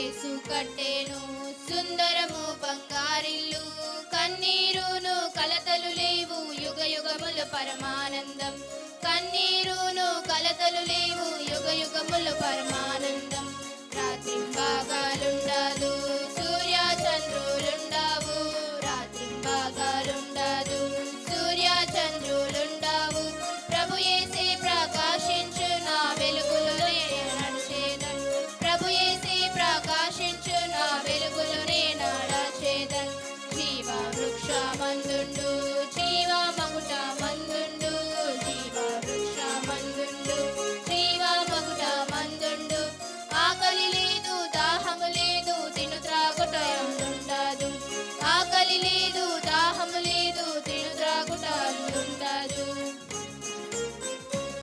కట్టేను సుందరము బంగారిల్లు కన్నీరును కలతలు లేవు యుగ యుగముల పరమానందం. కన్నీరును కలతలు లేవు యుగ యుగములు పరమానందం. to